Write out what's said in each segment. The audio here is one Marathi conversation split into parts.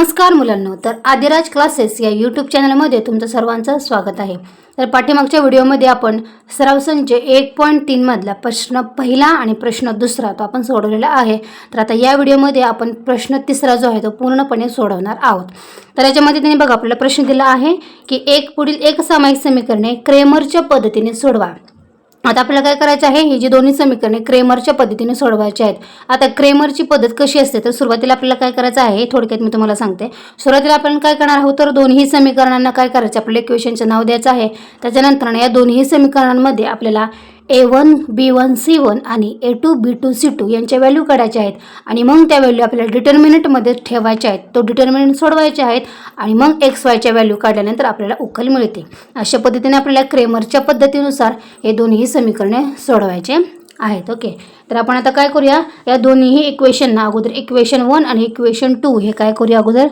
नमस्कार मुलांनो तर आदिराज क्लासेस या यूट्यूब चॅनलमध्ये तुमचं सर्वांचं स्वागत आहे. तर पाठीमागच्या व्हिडिओमध्ये आपण सराव संच एक पॉईंट तीनमधला प्रश्न पहिला आणि प्रश्न दुसरा तो आपण सोडवलेला आहे. तर आता या व्हिडिओमध्ये आपण प्रश्न तिसरा जो आहे तो पूर्णपणे सोडवणार आहोत. तर याच्यामध्ये त्यांनी बघा आपल्याला प्रश्न दिला आहे की एक पुढील एक सामायिक समीकरणे क्रेमरच्या पद्धतीने सोडवा. आता आपल्याला काय करायचं आहे? ही जी दोन्ही समीकरणे क्रेमरच्या पद्धतीने सोडवायची आहेत. आता क्रेमरची पद्धत कशी असते? तर सुरुवातीला आपल्याला काय करायचं आहे? थोडक्यात मी तुम्हाला सांगते. सुरुवातीला आपण काय करणार आहोत? तर दोन्ही समीकरणांना काय करायचं? आपल्याला इक्वेशनचं नाव द्यायचं आहे. त्याच्यानंतर या दोन्ही समीकरणांमध्ये आपल्याला A one B one C one आणि A two B two C two यांच्या व्हॅल्यू काढायच्या आहेत. आणि मग त्या व्हॅल्यू आपल्याला डिटर्मिनंटमध्ये ठेवायच्या आहेत. तो डिटर्मिनंट सोडवायचे आहेत आणि मग एक्स वायच्या व्हॅल्यू काढल्यानंतर आपल्याला उकल मिळते. अशा पद्धतीने आपल्याला क्रेमरच्या पद्धतीनुसार हे दोन्ही समीकरणे सोडवायचे आहेत. ओके तर आपण आता काय करूया? या दोन्हीही इक्वेशनना अगोदर इक्वेशन वन आणि इक्वेशन टू हे काय करूया अगोदर?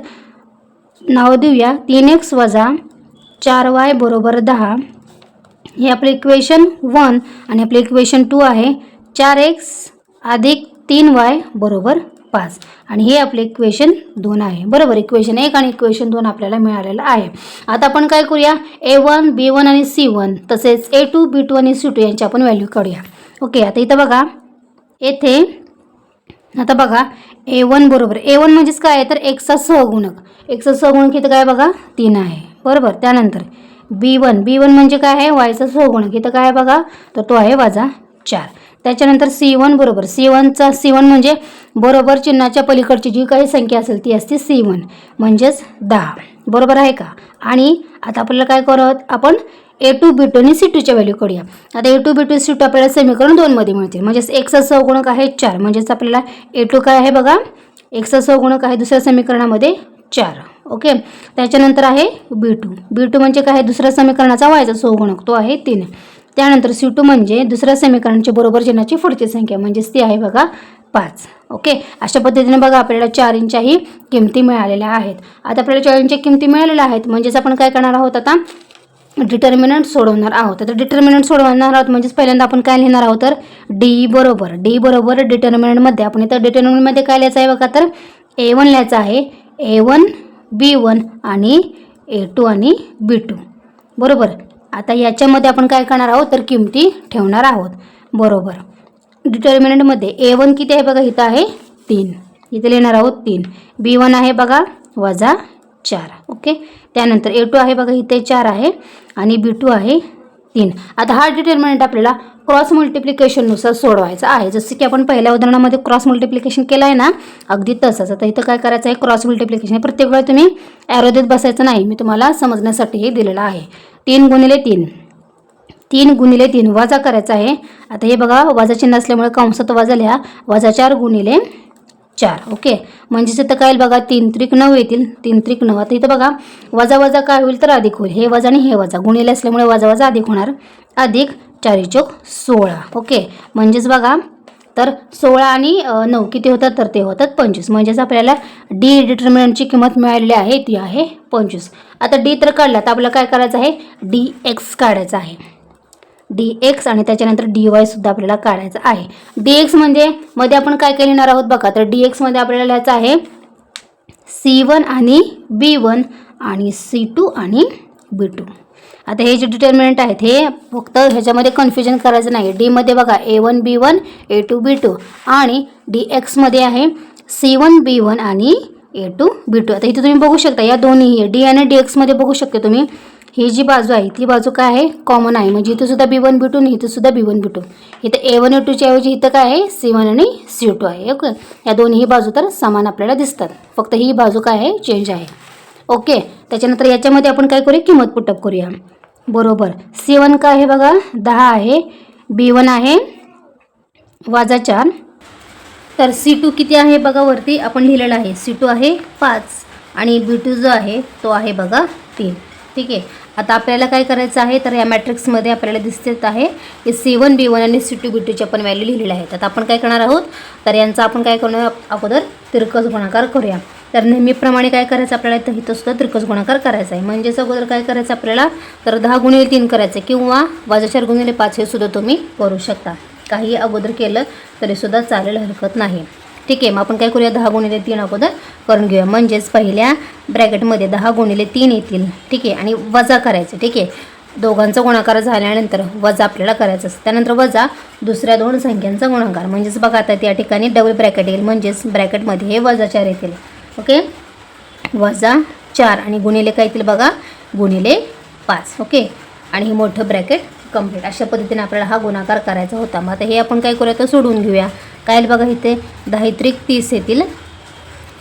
नाव देऊया. तीन एक्स वजा चार वाय बरोबर दहा. हे आपलं इक्वेशन वन आणि आपलं इक्वेशन टू आहे. चार एक्स अधिक तीन वाय बरोबर पाच. आणि हे आपले इक्वेशन दोन आहे. बरोबर इक्वेशन एक आणि इक्वेशन दोन आपल्याला मिळालेलं आहे. आता आपण काय करूया? ए वन बी वन आणि सी वन तसेच ए टू बी टू आणि सी टू यांची आपण व्हॅल्यू काढूया. ओके आता इथं बघा. येथे आता बघा. ए वन बरोबर. ए वन म्हणजेच काय आहे? तर एक्सचा सहगुणक. एक्सचा सहगुणक इथं काय बघा? तीन आहे. बरोबर त्यानंतर. बी वन. बी वन म्हणजे काय आहे? वायचा सहगुणक इथं काय आहे बघा? तर तो आहे वजा चार. त्याच्यानंतर सी वन बरोबर. सी वनचा सी वन म्हणजे बरोबर चिन्हाच्या पलीकडची जी काही संख्या असेल ती असते सी वन. म्हणजेच दहा. बरोबर आहे का? आणि आता आपल्याला काय करत आपण ए टू बी टू आणि सी टूच्या व्हॅल्यू करूया आता A two B two C two आपल्याला समीकरण दोनमध्ये मिळते. म्हणजेच एक्सचा सहगुणक आहे चार. म्हणजेच आपल्याला ए टू काय आहे बघा? एक्सचा सहगुणक आहे दुसऱ्या समीकरणामध्ये चार. ओके? त्याच्यानंतर आहे बी टू बी टू म्हणजे काय? आहे दुसऱ्या समीकरणाचा वायचा सहगुणक तो आहे तीन. त्यानंतर सी टू म्हणजे दुसऱ्या समीकरणाची बरोबर चिन्हाची पुढची संख्या म्हणजेच ती आहे बघा पाच. ओके? अशा पद्धतीने बघा आपल्याला चार इंच्याही किमती मिळालेल्या आहेत. आता आपल्याला चार इंच्या किमती मिळालेल्या आहेत म्हणजेच आपण काय करणार आहोत आता? डिटर्मिनंट सोडवणार आहोत. तर डिटर्मिनंट सोडवणार आहोत म्हणजेच पहिल्यांदा आपण काय लिहिणार आहोत तर? डी बरोबर. डी बरोबर डिटर्मिनंटमध्ये आपण इथं डिटर्मिनंटमध्ये काय लिहायचं आहे बघा तर? ए वन लिहायचं आहे. ए वन बी वन आणि ए टू आणि बी टू. बरोबर? आता याच्यामध्ये आपण काय करणार आहोत? तर किमती ठेवणार आहोत. बरोबर. डिटर्मिनंटमध्ये ए वन किती आहे बघा? इथं आहे तीन. इथे लिहिणार आहोत तीन. बी वन आहे बघा वजा चार. ओके? त्यानंतर ए टू आहे बघा इथे चार आहे आणि बी टू आहे तीन. आता हा डिटर्मिनंट आपल्याला क्रॉस मल्टिप्लिकेशननुसार सोडवायचा आहे. जसं की आपण पहिल्या उदाहरणामध्ये क्रॉस मल्टिप्लिकेशन केलं आहे ना अगदी तसंच. आता इथं काय करायचं आहे क्रॉस मल्टिप्लिकेशन प्रत्येक वेळा तुम्ही ॲरो देत बसायचं नाही. मी तुम्हाला समजण्यासाठी हे दिलेलं आहे. तीन गुणिले तीन. तीन गुणिले तीन वजा करायचा आहे. आता हे बघा वजा चिन्ह असल्यामुळे कंसात वजा लिहा. वजा चार गुणिले चार. ओके? म्हणजेच इथं काय बघा तीन त्रिक नऊ येतील. तीन त्रिक नऊ. आता इथं बघा वजा वजा काय होईल तर अधिक होईल. हे वजा आणि हे वजा. गुणिले असल्यामुळे वजा वजा अधिक होणार. अधिक चारी चौक सोळा. ओके. म्हणजेच बघा तर सोळा आणि नऊ किती होतात? तर ते होतात पंचवीस. म्हणजेच आपल्याला डी डिटर्मिनंटची किंमत मिळालेली आहे ती आहे पंचवीस. आता डी तर काढला तर आपल्याला काय करायचं आहे? डी एक्स काढायचं आहे. डी एक्स आणि त्याच्यानंतर डी वाय सुद्धा आपल्याला काढायचं आहे. डी एक्स म्हणजे मध्ये आपण काय काय लिहिणार आहोत बघा? तर डी एक्समध्ये आपल्याला लिहायचं आहे सी वन आणि बी वन आणि सी टू आणि बी टू आता हे जे डिटर्मिनंट आहेत हे फक्त ह्याच्यामध्ये कन्फ्युजन करायचं नाही. डीमध्ये बघा A one B one A two B two आणि डी एक्समध्ये आहे सी वन बी वन आणि ए टू बी टू आता इथे तुम्ही बघू शकता या दोन्ही डी आणि डी एक्समध्ये बघू शकता तुम्ही. ही जी बाजू आहे ती बाजू काय आहे? कॉमन आहे. म्हणजे इथं सुद्धा बी वन बी टू आणि इथं सुद्धा बी वन बी टू इथं ए वन ए टूच्या ऐवजी इथं काय आहे? सी वन आणि सी टू आहे. ओके? या दोन्ही बाजू तर समान आपल्याला दिसतात. फक्त ही बाजू काय आहे? चेंज आहे. ओके त्याच्यानंतर याच्यामध्ये आपण काय करूया? किंमत पुटअप करूया. बरोबर. सी वन काय आहे बघा? दहा आहे. बी वन आहे. वाजा चार. तर सी टू किती आहे बघा वरती? आपण लिहिलेलं आहे. सी टू आहे पाच. आणि बी टू जो आहे तो आहे बघा तीन. ठीक आहे? आता आपल्याला काय करायचं आहे? तर या मॅट्रिक्समध्ये आपल्याला दिसत आहे की सी वन बी वन आणि सी टू बी टूची आपण व्हॅल्यू लिहिलेल्या आहेत. आता आपण काय करणार आहोत? तर यांचा आपण काय करणार अगोदर तिरकस गुणाकार करूया. तर नेहमीप्रमाणे काय करायचं आपल्याला तर इथं सुद्धा तिरकस गुणाकार करायचा आहे. म्हणजेच अगोदर काय करायचं आपल्याला? तर दहा गुणिले तीन करायचं किंवा वाजाचार गुणिले पाच हे सुद्धा तुम्ही करू शकता. काही अगोदर केलं तरीसुद्धा चालेल हरकत नाही. ठीक आहे मग आपण काय करूया? दहा गुणिले तीन अगोदर करून घेऊया. म्हणजेच पहिल्या ब्रॅकेटमध्ये दहा गुणिले तीन येतील. ठीक आहे आणि वजा करायचं. ठीक आहे दोघांचा गुणाकार झाल्यानंतर वजा आपल्याला करायचं असतं. त्यानंतर वजा दुसऱ्या दोन संख्यांचा गुणाकार. म्हणजेच बघा आता त्या ठिकाणी डबल ब्रॅकेट येईल. म्हणजेच ब्रॅकेटमध्ये हे वजा चार येतील. ओके? वजा चार आणि गुणिले काय येतील बघा? गुणिले पाच. ओके? आणि हे मोठं ब्रॅकेट कंप्लीट अशा पद्धतीने आपल्याला हा गुणाकार करायचा होता. मग आता हे आपण काय करूया? तर सोडून घेऊया. काय बघा इथे? दहा त्रिक तीस येतील.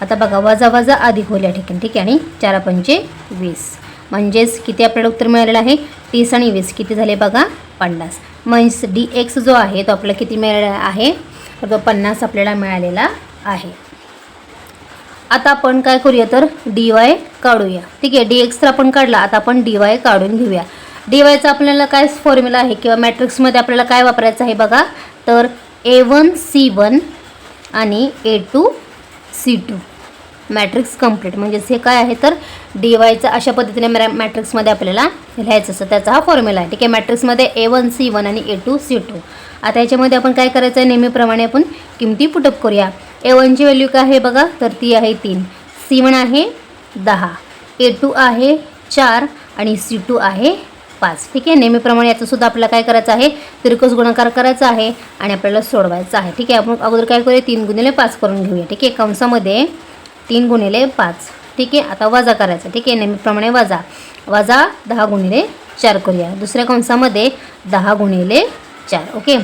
आता बघा वजा वजा अधिक होईल या ठिकाणी ठीक आहे? आणि चार पंचे वीस. म्हणजेच किती आपल्याला उत्तर मिळालेलं आहे? तीस आणि वीस. किती झाले बघा? पन्नास. म्हणजेच डी एक्स जो आहे तो आपल्याला किती मिळालेला आहे? तर तो पन्नास आपल्याला मिळालेला आहे. आता आपण काय करूया तर डी वाय काढूया. ठीक आहे डी एक्स तर आपण काढला आता आपण डी वाय काढून घेऊया. डी वायचा आपल्याला काय फॉर्म्युला आहे किंवा मॅट्रिक्समध्ये आपल्याला काय वापरायचं आहे बघा? तर ए वन सी वन आणि A two C two matrix complete म्हणजेच हे काय आहे तर डी वायचं अशा पद्धतीने मॅ मॅट्रिक्समध्ये आपल्याला लिहायचं. असतं त्याचा हा फॉर्म्युला आहे. ठीक आहे? मॅट्रिक्समध्ये ए वन सी वन आणि ए टू सी टू आता याच्यामध्ये आपण काय करायचं आहे? नेहमीप्रमाणे आपण किमती पुटअप करूया. ए वनची व्हॅल्यू काय आहे बघा? तर ती आहे तीन. सी वन आहे दहा. ए टू आहे चार आणि सी टू आहे पाच. ठीक आहे? नेहमीप्रमाणे याचंसुद्धा आपल्याला काय करायचं आहे? तिरकस गुणाकार करायचा आहे आणि आपल्याला सोडवायचं आहे. ठीक आहे? आपण अगोदर काय करूया? तीन गुणिले पाच करून घेऊया. ठीक आहे? कंसामध्ये तीन गुणिले पाच. ठीक आहे? आता वजा करायचा. ठीक आहे? नेहमीप्रमाणे वजा. वजा दहा गुणिले चार करूया. दुसऱ्या कंसामध्ये दहा गुणिले चार. ओके?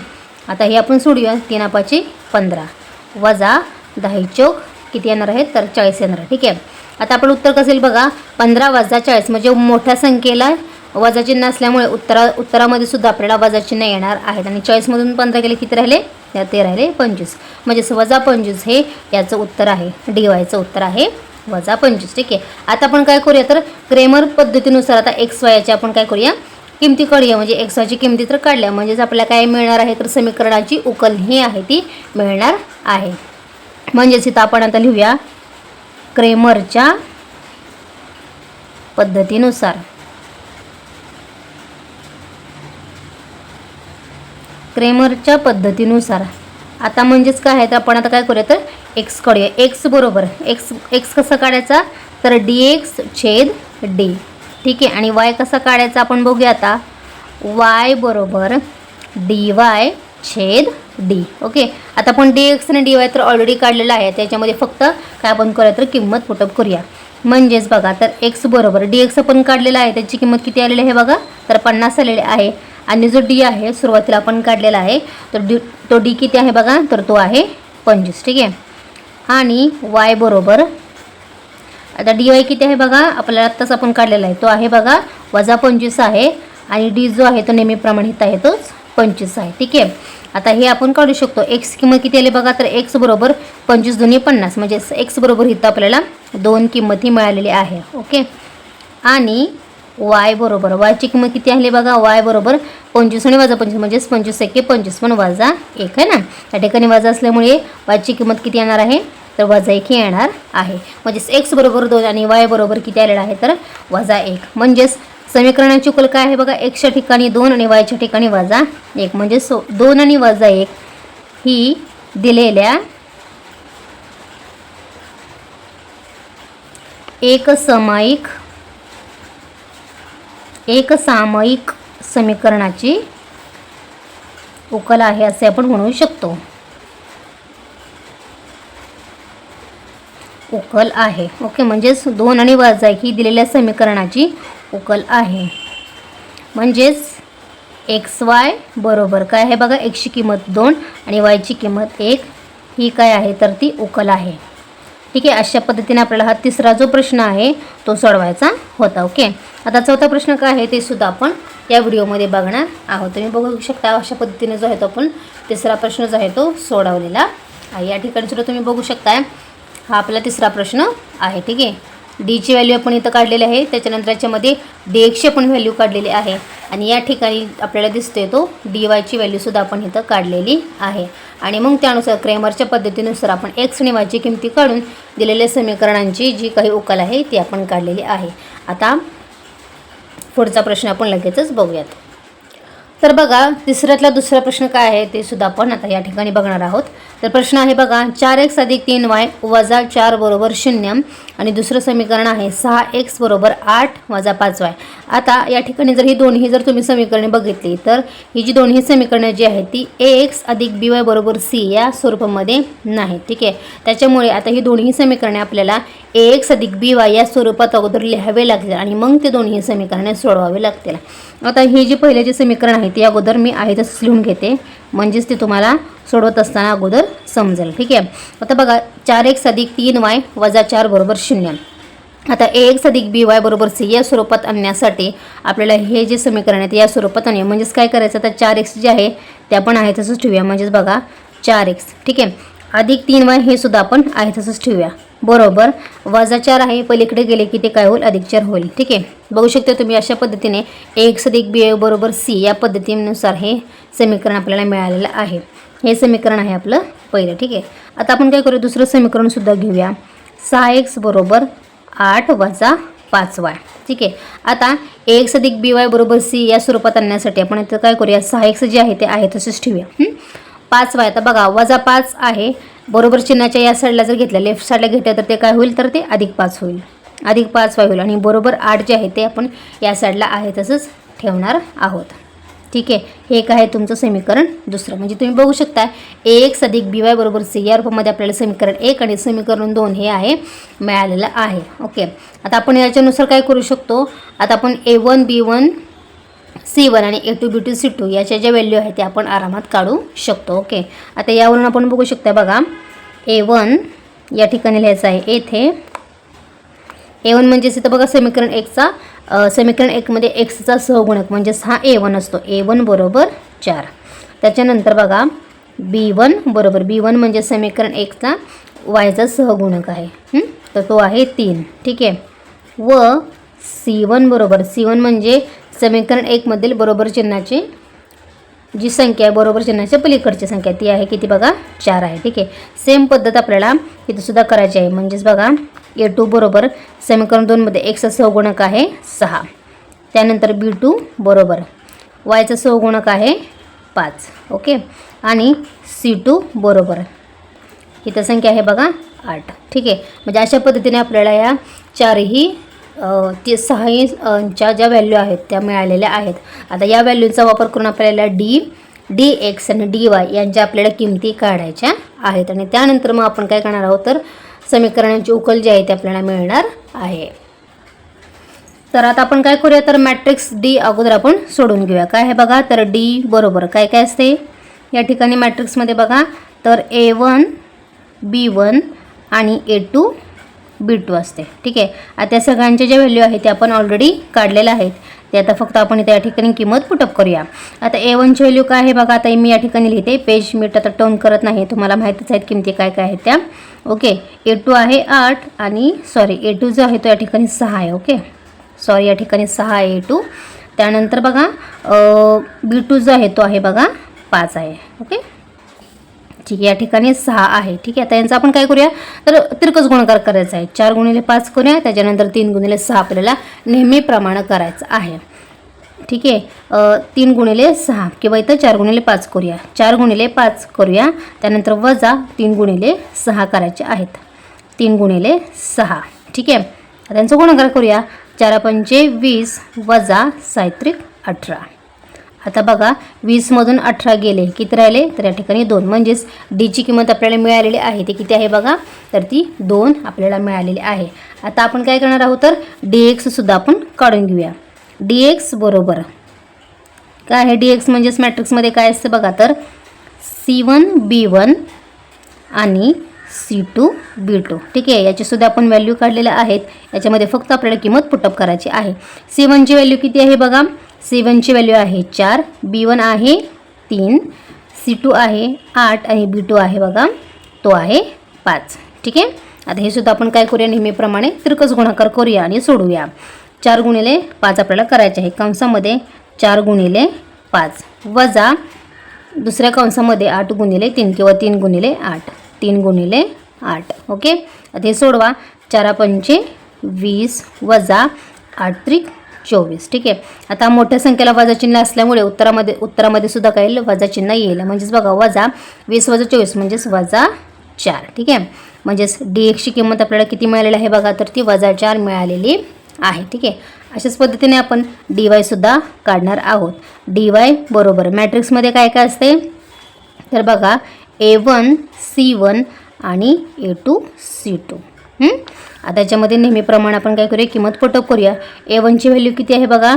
आता हे आपण सोडूया. तीन पाची पंधरा. वजा दहा चौक किती येणार आहेत तर चाळीस येणार आहे. ठीक आहे? आता आपण उत्तर कसेल बघा? पंधरा वजा चाळीस म्हणजे मोठ्या संख्येला वजाचिन्ह असल्यामुळे उत्तरा उत्तरामध्ये सुद्धा आपल्याला वजाचिन्ह येणार आहेत. आणि चॉईसमधून पंधरा गेले किती राहिले? या ते राहिले पंचवीस. म्हणजेच वजा पंचवीस हे याचं उत्तर आहे. डी वायचं उत्तर आहे वजा पंचवीस. ठीक आहे. आता आपण काय करूया तर क्रेमर पद्धतीनुसार आता एक्स वायचे आपण काय करूया? किमती काढूया. म्हणजे एक्स वायची किमती तर काढल्या. म्हणजेच आपल्याला काय मिळणार आहे? तर समीकरणाची उकल ही आहे. ती मिळणार आहे. म्हणजेच इथं आपण आता लिहूया क्रेमरच्या पद्धतीनुसार. क्रेमरच्या पद्धतीनुसार. आता म्हणजेच काय आहे? तर आपण आता काय करूया तर एक्स काढूया. एक्स बरोबर. एक्स एक्स कसा काढायचा? तर डी एक्स छेद डी ठीक आहे? आणि वाय कसा काढायचा आपण बघूया आता. वाय बरोबर डी वाय छेद डी ओके? आता आपण डी एक्स आणि डी वाय तर ऑलरेडी काढलेला आहे. त्याच्यामध्ये फक्त काय आपण करूया तर किंमत पुटअप करूया. म्हणजेच बघा तर एक्स बरोबर डी एक्स आपण काढलेला आहे. त्याची किंमत किती आलेली आहे बघा? तर पन्नास आलेली आहे. आणि जो डी आहे सुरुवातीला आपण काढलेला आहे तर डी तो डी किती आहे बघा तर तो आहे पंचवीस ठीक आहे? आणि वाय बरोबर. आता डी वाय किती आहे बघा आपल्याला आत्ताच आपण काढलेला आहे. तो आहे बघा वजा पंचवीस आहे आणि डी जो आहे तो नेहमीप्रमाणे इथं आहे तोच पंचवीस आहे ठीक आहे? आता हे आपण काढू शकतो. एक्स किंमत किती आली बघा तर एक्स बरोबर पंचवीस दोन्ही पन्नास. म्हणजे एक्स बरोबर इथं आपल्याला दोन किंमत ही मिळालेली आहे ओके? आणि वाय बरोबर. वायची किंमत किती आली बघा? वाय बरोबर पंचवीस आणि वाजा पंचवीस म्हणजेच पंचवीस एके पंचवीस. पण वाजा एक आहे ना? त्या ठिकाणी वाजा असल्यामुळे वायची किंमत किती येणार आहे? तर वजा एक ही येणार आहे. म्हणजेच एक्स बरोबर दोन आणि वाय बरोबर किती आलेला आहे? तर वजा एक. म्हणजेच समीकरणाची कुल काय आहे बघा? एक्सच्या ठिकाणी दोन आणि वायच्या ठिकाणी वजा एक. म्हणजे सो दोन आणि वजा एक ही दिलेल्या एक समायिक एक सामायिक समीकरणाची उकल आहे असे आपण म्हणू शकतो. उकल आहे. ओके म्हणजेच दोन आणि वजा ही दिलेल्या समीकरणाची उकल आहे. म्हणजेच एक्स वाय बरोबर काय आहे? बघा एकची किंमत दोन आणि वायची किंमत एक. ही काय आहे? तर ती उकल आहे. ठीक आहे अशा पद्धतीने आपल्याला हा तिसरा जो प्रश्न आहे तो सोडवायचा होता ओके? आता चौथा प्रश्न काय आहे ते सुद्धा आपण या व्हिडिओमध्ये बघणार आहोत. तुम्ही बघू शकता अशा पद्धतीने जो आहे तो आपण तिसरा प्रश्न जो आहे तो सोडवलेला आहे. या ठिकाणी सुद्धा तुम्ही बघू शकताय हा आपला तिसरा प्रश्न आहे ठीक आहे? डीची व्हॅल्यू आपण इथं काढलेली आहे. त्याच्यानंतर याच्यामध्ये डी एक्सची पण व्हॅल्यू काढलेली आहे. आणि या ठिकाणी आपल्याला दिसतोय तो डी वायची व्हॅल्यूसुद्धा आपण इथं काढलेली आहे. आणि मग त्यानुसार क्रेमरच्या पद्धतीनुसार आपण एक्स आणि वायची किमती काढून दिलेल्या समीकरणांची जी काही उकल आहे ती आपण काढलेली आहे. आता पुढचा प्रश्न आपण लगेचच बघूयात. तर बघा तिसऱ्यातला दुसरा प्रश्न काय आहे ते सुद्धा आपण आता या ठिकाणी बघणार आहोत. तर प्रश्न आहे बघा चार एक्स अधिक तीन वाय वजा चार बरोबर शून्य. आणि दुसरं समीकरण आहे सहा एक्स बरोबर आठ वजा पाच वाय. आता या ठिकाणी जर ही दोन्ही जर तुम्ही समीकरणे बघितली तर ही जी दोन्ही समीकरणं जी आहेत ती ए एक्स अधिक बी वाय बरोबर सी या स्वरूपामध्ये नाही ठीक आहे? त्याच्यामुळे आता ही दोन्ही समीकरणे आपल्याला ए एक्स अधिक बी वाय या स्वरूपात अगोदर लिहावे लागतील आणि मग ते दोन्ही समीकरणे सोडवावे लागतील. आता ही जी पहिले जे समीकरण आहे ते अगोदर मी आहे तसंच लिहून घेते. म्हणजेच ते तुम्हाला सोडवत असताना अगोदर समजेल. ठीक आहे? आता बघा चार एक्स अधिक तीन वाय वजा चार बरोबर शून्य. आता ए एक्स अधिक बी वाय बरोबर सी या स्वरूपात आणण्यासाठी आपल्याला हे जे समीकरण आहे ते या स्वरूपात आणूया. म्हणजेच काय करायचं? आता चार एक्स जे आहे ते आपण आहे तसंच ठेवूया. म्हणजेच बघा चार एक्स. ठीक आहे? अधिक तीन वाय हे सुद्धा आपण आहे तसंच ठेवूया. बरोबर? वजा चार आहे पलीकडे गेले की ते काय होईल? अधिक चार होईल. ठीक आहे? बघू शकता तुम्ही अशा पद्धतीने एक्स अधिक बी बरोबर सी या पद्धतीनुसार हे समीकरण आपल्याला मिळालेलं आहे. हे समीकरण आहे आपलं पहिलं ठीक आहे? आता आपण काय करूया दुसरं समीकरणसुद्धा घेऊया. सहा एक्स बरोबर आठ वजा पाच वाय ठीक आहे? आता एक्स अधिक बी वाय बरोबर सी या स्वरूपात आणण्यासाठी आपण इथं काय करूया? सहा एक्स जे आहे ते आहे तसंच ठेवूया. पाच वाय आता बघा वजा पाच आहे. बरोबर चिन्हाच्या या साईडला जर घेतलं लेफ्ट साईडला घेतलं तर ते काय होईल? तर ते अधिक पाच होईल. अधिक पाच वाय होईल. आणि बरोबर आठ जे आहे ते आपण या साईडला आहे तसंच ठेवणार आहोत. ठीक आहे. हे एक आहे तुमचं समीकरण दुसरं. म्हणजे तुम्ही बघू शकता एक्स अधिक बी वाय बरोबर सी या रूपामध्ये आपल्याला समीकरण एक आणि समीकरण दोन हे आहे मिळालेलं आहे. ओके. आता आपण याच्यानुसार काय करू शकतो? आता आपण A one B one C one आणि A two B two C two याच्या ज्या व्हॅल्यू आहेत त्या आपण आरामात काढू शकतो. ओके. आता यावरून आपण बघू शकता बघा ए वन या ठिकाणी लिहायचं आहे येथे ए वन म्हणजेच इथं बघा समीकरण एकचा समीकरण एकमध्ये एक्सचा सहगुणक म्हणजेच हा ए वन असतो. ए वन बरोबर चार. त्याच्यानंतर बघा बी वन बरोबर बी वन म्हणजे समीकरण एकचा वायचा सहगुणक आहे. तर तो आहे तीन. ठीक आहे? व सी वन बरोबर सी वन म्हणजे समीकरण एकमधील बरोबर चिन्हाची जी संख्या आहे बरोबर चिन्हाच्या पलीकडची संख्या ती आहे किती बघा? चार आहे. ठीक आहे? सेम पद्धत आपल्याला इथं सुद्धा करायची आहे. म्हणजेच बघा ए टू बरोबर समीकरण दोनमध्ये एक्सचा सहगुणक आहे सहा. त्यानंतर बी टू बरोबर. वायचा सहगुणक आहे पाच. ओके? आणि सी टू बरोबर. इथं संख्या आहे बघा आठ. ठीक आहे? म्हणजे अशा पद्धतीने आपल्याला या चारही ते सहाही च्या ज्या व्हॅल्यू आहेत त्या मिळालेल्या आहेत. आता या व्हॅल्यूचा वापर करून आपल्याला डी डी एक्स आणि डी वाय यांच्या आपल्याला किमती काढायच्या आहेत. आणि त्यानंतर मग आपण काय करणार आहोत? तर समीकरणांची उकल जी आहे ती आपल्याला मिळणार आहे. तर आता आपण काय करूया? तर मॅट्रिक्स डी अगोदर आपण सोडून घेऊया. काय आहे बघा? तर डी बरोबर. काय काय असते? या ठिकाणी मॅट्रिक्समध्ये बघा. तर ए वन बी वन आणि ए टू बी टू असते. ठीक आहे? आता त्या सगळ्यांच्या ज्या व्हॅल्यू आहेत ते आपण ऑलरेडी काढलेल्या आहेत. ते आता फक्त आपण इथे या ठिकाणी किंमत पुटअप करूया. आता ए वनची व्हॅल्यू काय आहे बघा आता मी या ठिकाणी लिहिते पेज मीट आता टर्न करत नाही तुम्हाला माहितीच आहेत किमती काय काय आहेत त्या. ओके ए टू आहे आठ आणि सॉरी ए टू जो आहे तो या ठिकाणी सहा आहे ओके सॉरी या ठिकाणी सहा आहे ए टू त्यानंतर बघा बी टू जो आहे तो आहे बघा पाच आहे ओके ठीक आहे या ठिकाणी सहा आहे. ठीक आहे आता यांचा आपण काय करूया? तर तिरकस गुणाकार करायचा आहे. चार गुणिले पाच करूया त्याच्यानंतर तीन गुणिले सहा आपल्याला नेहमीप्रमाणे करायचं आहे. ठीक आहे तीन गुणिले सहा किंवा इथं चार गुणिले पाच करूया. चार गुणिले पाच करूया त्यानंतर वजा तीन गुणिले सहा करायचे आहेत. तीन गुणिले सहा. ठीक आहे त्यांचा गुणाकार करूया. चार पंचे वीस वजा सायत्रिक अठरा. आता बघा वीसमधून अठरा गेले. किती राहिले? तर या ठिकाणी दोन. म्हणजेच डीची किंमत आपल्याला मिळालेली आहे. ती किती आहे बघा? तर ती दोन आपल्याला मिळालेली आहे. आता आपण काय करणार आहोत? तर डी एक्ससुद्धा आपण काढून घेऊया. डी एक्स बरोबर. काय आहे डी एक्स म्हणजेच मॅट्रिक्समध्ये काय असतं बघा? तर सी वन बी वन आणि सी टू बी टू ठीक आहे? याचीसुद्धा आपण व्हॅल्यू काढलेल्या आहेत. याच्यामध्ये फक्त आपल्याला किंमत पुटअप करायची आहे. सी वनची व्हॅल्यू किती आहे बघा? सी वनची व्हॅल्यू आहे चार बी वन आहे तीन सी टू आहे आठ आणि बी टू आहे बघा तो आहे पाच. ठीक आहे? आता हे सुद्धा आपण काय करूया? नेहमीप्रमाणे तिरकस गुणाकार करूया आणि सोडूया चार गुणिले पाच आपल्याला करायचे आहे. कंसामध्ये चार गुणिले पाच. वजा दुसऱ्या कंसामध्ये आठ गुणिले तीन किंवा तीन गुणिले आठ. तीन गुणिले आठ. ओके? आता हे सोडवा. चारा पंचे वीस वजा आठ त्रिक चोवीस. ठीक आहे? आता मोठ्या संख्येला वजा चिन्ह असल्यामुळे उत्तरामध्ये उत्तरामध्ये सुद्धा काही वजाचिन्ह वजा चिन्ह येईल. म्हणजेच बघा वजा वीस वजा चोवीस म्हणजेच वजा चार. ठीक आहे? म्हणजेच डी एक्सची किंमत आपल्याला किती मिळालेली आहे बघा तर ती वजा चार मिळालेली आहे. ठीक आहे? अशाच पद्धतीने आपण डी वायसुद्धा काढणार आहोत. डी वाय बरोबर. मॅट्रिक्समध्ये काय काय असते? तर बघा ए वन सी वन आणि ए टू सी टू. आता याच्यामध्ये नेहमीप्रमाणे आपण काय करूया? किंमत पटप करूया. ए वनची व्हॅल्यू किती आहे बघा?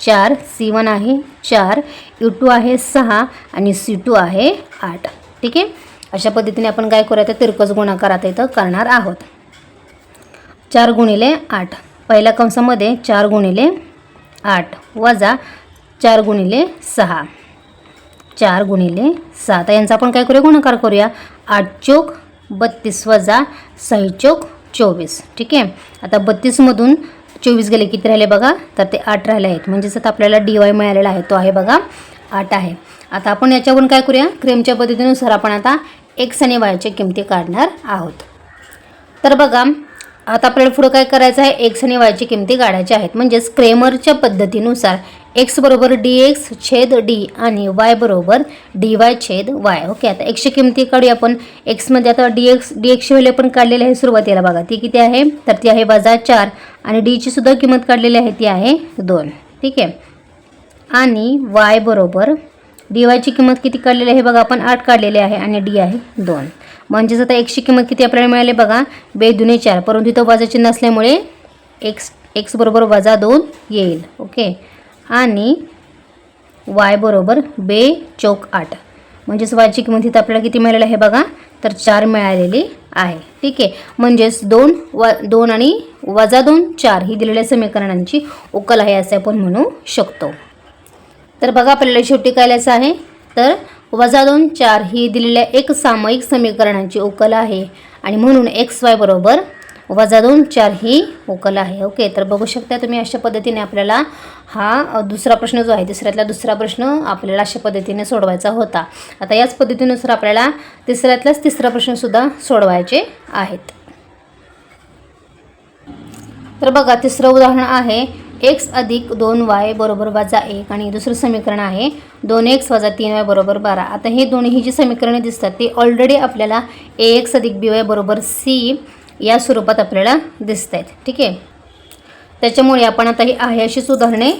चार. सी वन आहे चार. यू टू आहे सहा. आणि सी टू आहे आठ. ठीक आहे? अशा पद्धतीने आपण काय करूया? तर तिरकस गुणाकार आता इथं करणार आहोत. चार गुणिले आठ. पहिल्या कंसामध्ये चार गुणिले आठ वजा चार गुणिले सहा. चार गुणिले सहा. तर यांचा आपण काय करूया? गुणाकार करूया. आठ चोक बत्तीस वजा सही चोक चोवीस. ठीक आहे? आता बत्तीसमधून चोवीस गेले किती राहिले बघा? तर ते आठ राहिले आहेत. म्हणजेच आता आपल्याला डी वाय मिळालेला आहे. तो आहे बघा आठ आहे. आता आपण याच्यावरून काय करूया? क्रेमच्या पद्धतीनुसार आपण आता एक्स आणि वायच्या किमती काढणार आहोत. तर बघा आता आपल्याला पुढं काय करायचं आहे? एक्स आणि वायची किमती काढायच्या आहेत. म्हणजेच क्रेमरच्या पद्धतीनुसार एक्स बरोबर डी एक्स छेद डी आणि वाय बरोबर डी वाय छेद वाय ओके आता एकशे किमती काढूया आपण. एक्समध्ये आता डी एक्स डी एक्सची व्हॅल्यू आपण काढलेली आहे सुरुवातीला. बघा ती किती आहे? तर ती आहे वजा चार. आणि डीची सुद्धा किंमत काढलेली आहे ती आहे दोन. ठीक आहे? आणि वाय बरोबर डी वायची किंमत किती काढलेली आहे? बघा आपण आठ काढलेली आहे आणि डी आहे दोन. म्हणजेच आता एकची किंमत किती आपल्याला मिळाली बघा. बे दुने चार. परंतु इथं वजा चिन्ह असल्यामुळे एक्स एक्स बरोबर वजा दोन येईल. ओके? आणि वाय बरोबर बे चौक आठ. म्हणजेच वायची किंमत इथं आपल्याला किती मिळालेलं आहे बघा? तर चार मिळालेली आहे. ठीक आहे? म्हणजेच दोन व दोन आणि वजा दोन चार. ही दिलेल्या समीकरणांची उकल आहे असं आपण म्हणू शकतो. तर बघा आपल्याला शेवटी काय लिहायचं आहे? तर वजा दोन चार ही दिलेल्या एक सामायिक समीकरणांची उकल आहे. आणि म्हणून एक्स वाय बरोबर वजा दोन चार ही उकल आहे. ओके तर बघू शकता तुम्ही अशा पद्धतीने आपल्याला हा दुसरा प्रश्न जो आहे तिसऱ्यातला दुसरा प्रश्न आपल्याला अशा पद्धतीने सोडवायचा होता. आता याच पद्धतीनुसार आपल्याला तिसऱ्यातलाच तिसरा प्रश्नसुद्धा सोडवायचे आहेत. तर बघा तिसरं उदाहरण आहे. एक्स अधिक दोन वाय बरोबर वजा एक आणि दुसरं समीकरण आहे दोन एक्स वजा तीन वाय बरोबर बारा. आता हे दोन्ही जी समीकरणे दिसतात ते ऑलरेडी आपल्याला ए एक्स अधिक बी वाय बरोबर सी या स्वरूपात आपल्याला दिसत आहेत ठीक आहे? त्याच्यामुळे आपण आता ही आहे अशीच उदाहरणे.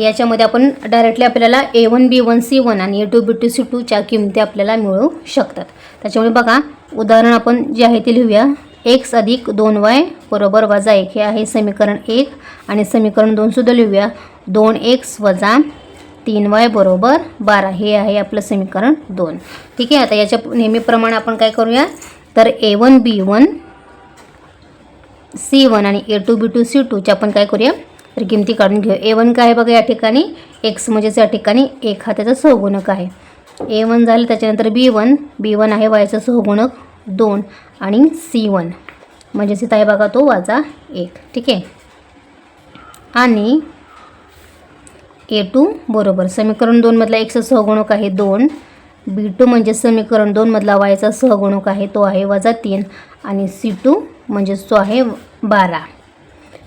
याच्यामध्ये आपण डायरेक्टली आपल्याला A one B one C one आणि A two B two C टूच्या किमती आपल्याला मिळू शकतात. त्याच्यामुळे बघा उदाहरण आपण जे आहे ते लिहूया. एक्स अधिक दोन वाय बरोबर वजा एक. हे आहे समीकरण एक. आणि समीकरण दोनसुद्धा लिहूया. दोन एक्स वजा तीन वाय बरोबर बारा. हे आहे आपलं समीकरण दोन. ठीक आहे आता याच्या नेहमीप्रमाणे आपण काय करूया? तर A one B one C one आणि A two B two C टूच्या आपण काय करूया? तर किमती काढून घेऊ ए वन काय आहे बघा या ठिकाणी? एक्स म्हणजेच या ठिकाणी एक हा त्याचा सहगुणक आहे. ए वन झालं त्याच्यानंतर बी वन बी वन आहे वायचा सहगुणक. दोन आणि सी वन. म्हणजे इथं आहे बघा तो वाजा एक. ठीक आहे? आणि ए टू बरोबर. समीकरण दोनमधला एक्सचा सहगुणक आहे दोन. बी टू म्हणजे समीकरण दोनमधला वायचा सहगुणक आहे तो आहे वजा तीन. आणि सी टू म्हणजेच तो आहे बारा.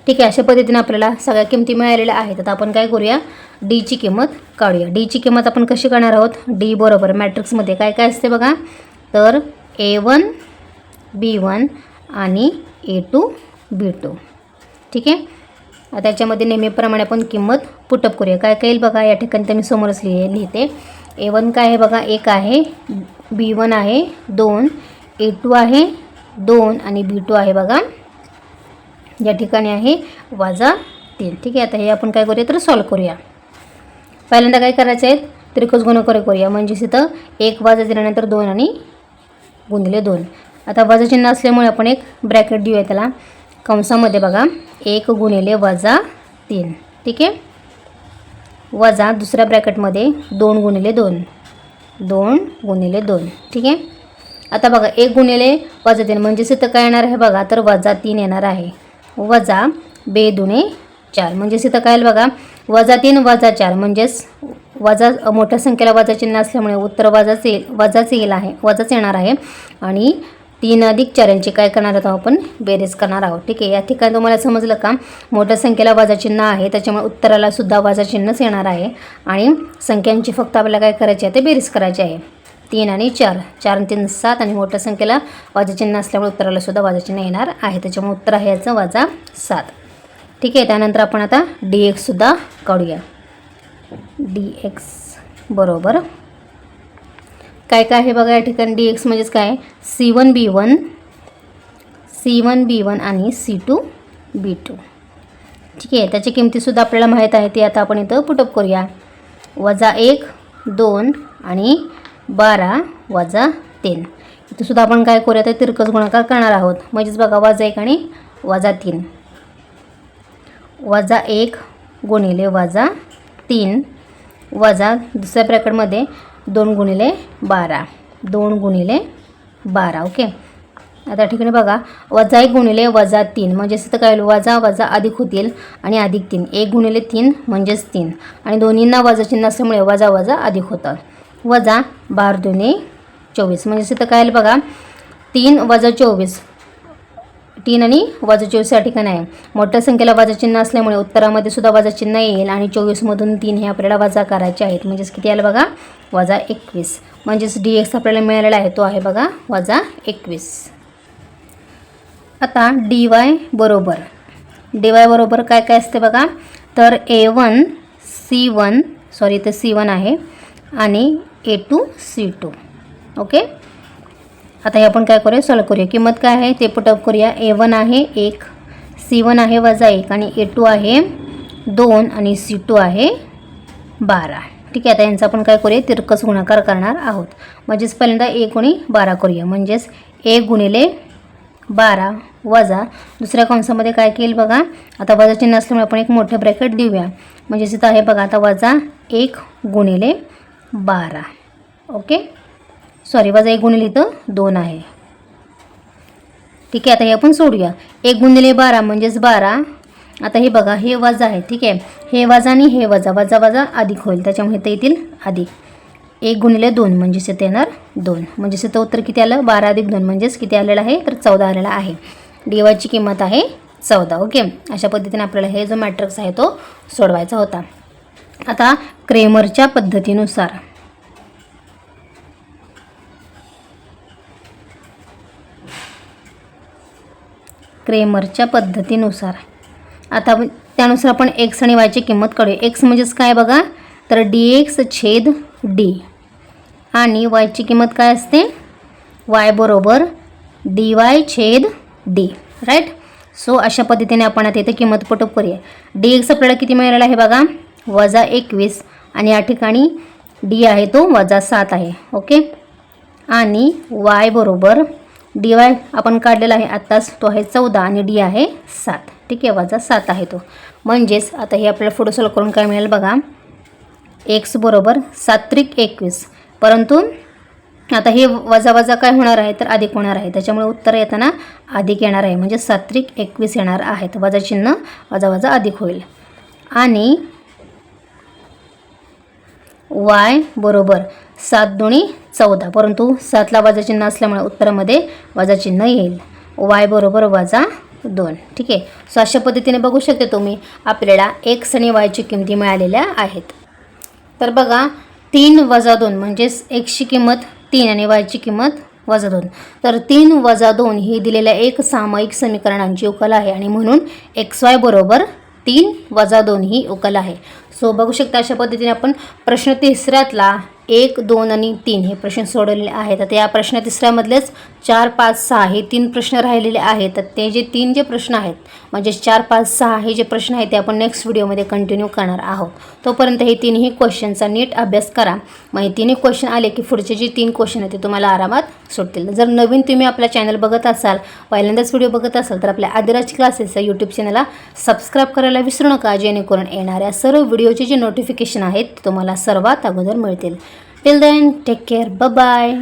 ठीक आहे अशा पद्धतीने आपल्याला सगळ्या किमती मिळालेल्या आहेत. आता आपण काय करूया? डीची किंमत काढूया. डीची किंमत आपण कशी काढणार आहोत? डी बरोबर मॅट्रिक्समध्ये काय काय असते बघा? तर ए वन बी वन आणि ए टू बी टू ठीक आहे? त्याच्यामध्ये नेहमीप्रमाणे आपण किंमत पुटअप करूया. काय काय बघा? या ठिकाणी तर मी समोरच लिहि लिहिते. ए वन काय आहे बघा? एक आहे बी वन आहे दोन. ए टू आहे दोन आणि बी टू आहे बघा. या ठिकाणी आहे वाजा तीन. ठीक आहे? आता हे आपण काय करूया तर सॉल्व करूया. पहिल्यांदा काय करायचं आहे त्रिकोज गुणकारी करूया. म्हणजेच इथं एक वाजा दिल्यानंतर दोन आणि गुंधले दोन. आता वजा चिन्ह असल्यामुळे आपण एक ब्रॅकेट देऊया त्याला. कंसामध्ये बघा एक गुणिले वजा तीन. ठीक आहे? वजा दुसऱ्या ब्रॅकेटमध्ये दोन गुणिले दोन. दोन गुणिले दोन. ठीक आहे? आता बघा एक गुणिले वजा तीन. म्हणजेच इथं काय येणार आहे बघा? तर वजा तीन येणार आहे. वजा बे दुने चार. म्हणजेच इथं काय बघा? वजा तीन वजा चार. म्हणजेच वजा मोठ्या संख्येला वजा चिन्ह असल्यामुळे उत्तर वजाच येईल वजाच येईल आहे वजाच येणार आहे. आणि तीन अधिक चार यांची काय करणार आहोत आपण? बेरीज करणार आहोत. ठीक आहे या ठिकाणी तुम्हाला समजलं का? मोठ्या संख्येला वाजाचिन्ह आहे त्याच्यामुळे उत्तराला सुद्धा वाजाचिन्हच येणार आहे. आणि संख्यांची फक्त आपल्याला काय करायची आहे ते बेरीज करायची आहे. तीन आणि चार. चार आणि तीन सात आणि मोठ्या संख्येला वाजाचिन्ह असल्यामुळे उत्तराला सुद्धा वाजाचिन्ह येणार आहे. त्याच्यामुळे उत्तर आहे याचं वाजा सात. ठीक आहे त्यानंतर आपण आता डी एक्ससुद्धा काढूया. डी एक्स बरोबर. काय काय आहे बघा या ठिकाणी? डी एक्स म्हणजेच काय? C one B one C one B one आणि सी टू बी टू ठीक आहे त्याची किमतीसुद्धा आपल्याला माहीत आहे ती आता आपण इथं पुटअप करूया. वजा एक दोन आणि बारा वजा तीन. इथंसुद्धा आपण काय करूया तर तिरकस गुणाकार करणार आहोत. म्हणजेच बघा वजा एक आणि वजा तीन. वजा एक गुणिले वजा तीन. वजा दुसऱ्या ब्रॅकेटमध्ये दोन गुणिले बारा. दोन गुणिले बारा ओके? आता ठिकाणी बघा. वजा एक गुणिले वजा तीन म्हणजेच तर काय होईल? वजा वजा अधिक होतील आणि अधिक तीन. एक गुणिले तीन म्हणजेच तीन. आणि दोन्हींना वजा चिन्ह असल्यामुळे वजा वजा अधिक होतं. वजा बार दोन्ही चोवीस. म्हणजेच तर काय बघा? तीन वजा चोवीस तीन आणि वजा चोवीस या ठिकाणी आहे. मोठ्या संख्येला वाजाचिन्ह असल्यामुळे उत्तरामध्ये सुद्धा वजा चिन्ह येईल आणि चोवीसमधून तीन हे आपल्याला वजा करायचे आहेत. म्हणजेच किती आलं बघा? वजा एकवीस. म्हणजेच डी एक्स आपल्याला मिळालेला आहे तो आहे बघा वजा एकवीस. आता डी वाय बरोबर. डी वाय बरोबर काय काय असते बघा? तर A one C one sorry इथं सी वन आहे आणि A two C two okay आता हे आपण काय करूया? सॉल्व करूया. किंमत काय आहे? ते पुटअप करूया. ए वन आहे एक. सी वन आहे वजा एक. आणि ए टू आहे दोन. आणि सी टू आहे बारा. ठीक आहे आता यांचा आपण काय करूया? तिरकस गुणाकार करणार आहोत. म्हणजेच पहिल्यांदा एक गुणी बारा करूया. म्हणजेच एक गुणिले बारा वजा दुसऱ्या कंसामध्ये काय केलं बघा? आता वजा चिन्ह असल्यामुळे आपण एक मोठे ब्रॅकेट देऊया. म्हणजेच इथं आहे बघा आता वजा एक गुणिले बारा. ओके? सॉरी वजा एक गुणिले इथं दोन आहे. ठीक आहे आता हे आपण सोडूया. एक गुणिले बारा म्हणजेच बारा. आता हे बघा हे वजा आहे ठीक आहे. हे वजा आणि हे वजा वजा वजा अधिक होईल. त्याच्यामुळे इथं येतील अधिक. एक गुणिले दोन म्हणजेच इथे येणार दोन. म्हणजेच इथं उत्तर किती आलं? बारा अधिक दोन म्हणजेच किती आलेलं आहे? तर चौदा आलेला आहे. डी वायची किंमत आहे चौदा ओके? अशा पद्धतीने आपल्याला हे जो मॅट्रिक्स आहे तो सोडवायचा होता. आता क्रेमरच्या पद्धतीनुसार. क्रेमरच्या पद्धतीनुसार आता त्यानुसार आपण एक्स आणि वायची किंमत काढूया. एक्स म्हणजेच काय बघा? तर डी एक्स छेद डी आणि वायची किंमत काय असते? वाय बरोबर डी वाय छेद डी राईट सो अशा पद्धतीने आपण आता इथे किंमत पटोप करूया. डी एक्स आपल्याला किती मिळालेला आहे बघा? वजा एकवीस. आणि या ठिकाणी डी आहे तो वजा सात आहे. ओके आणि वाय बरोबर डी वाय आपण काढलेला आहे. आत्ताच तो आहे चौदा आणि डी आहे सात. ठीक आहे वजा सात आहे तो. म्हणजेच आता हे आपल्याला फोटो सॉल्व करून काय मिळेल बघा. एक्स बरोबर सात्रिक एकवीस. परंतु आता हे वजा वजा काय होणार आहे? तर अधिक होणार आहे. त्याच्यामुळे उत्तर येताना अधिक येणार आहे. म्हणजे सात्रिक एकवीस येणार आहेत. वजा चिन्ह वजा वजा अधिक होईल. आणि वाय बरोबर सात दोन्ही चौदा. परंतु सातला वजा चिन्ह असल्यामुळे उत्तरामध्ये वजा चिन्ह येईल. वाय बरोबर वजा दोन. ठीक आहे? सो अशा पद्धतीने बघू शकते तुम्ही आपल्याला एक्स आणि वायची किमती मिळालेल्या आहेत. तर बघा तीन वजा दोन म्हणजेच एक्सची किंमत तीन आणि वायची किंमत वजा दोन. तर तीन वजा दोन ही दिलेल्या एक सामायिक समीकरणांची उकल आहे आणि म्हणून एक्स वाय बरोबर तीन वजा दोन ही उकल आहे. सो बघू शकता अशा पद्धतीने आपण प्रश्न तिसऱ्यातला एक दोन आणि तीन हे प्रश्न सोडवलेले आहेत. आता या प्रश्न तिसऱ्यामधलेच चार पाच सहा हे तीन प्रश्न राहिलेले आहेत. तर ते जे तीन जे प्रश्न आहेत म्हणजे चार पाच सहा हे जे प्रश्न आहेत ते आपण नेक्स्ट व्हिडिओमध्ये कंटिन्यू करणार आहोत. तोपर्यंत हे तिन्ही क्वेश्चनचा नीट अभ्यास करा. मग हे तिन्ही क्वेश्चन आले की पुढचे जे तीन क्वेश्चन आहेत ते तुम्हाला आरामात सुटतील. जर नवीन तुम्ही आपला चॅनल बघत असाल पहिल्यांदाच व्हिडिओ बघत असाल तर आपल्या आदिराज क्लासेसच्या यूट्यूब चॅनलला सबस्क्राईब करायला विसरू नका जेणेकरून येणाऱ्या सर्व व्हिडिओचे जे नोटिफिकेशन आहेत ते तुम्हाला सर्वात अगोदर मिळतील. टिल देन टेक केअर ब बाय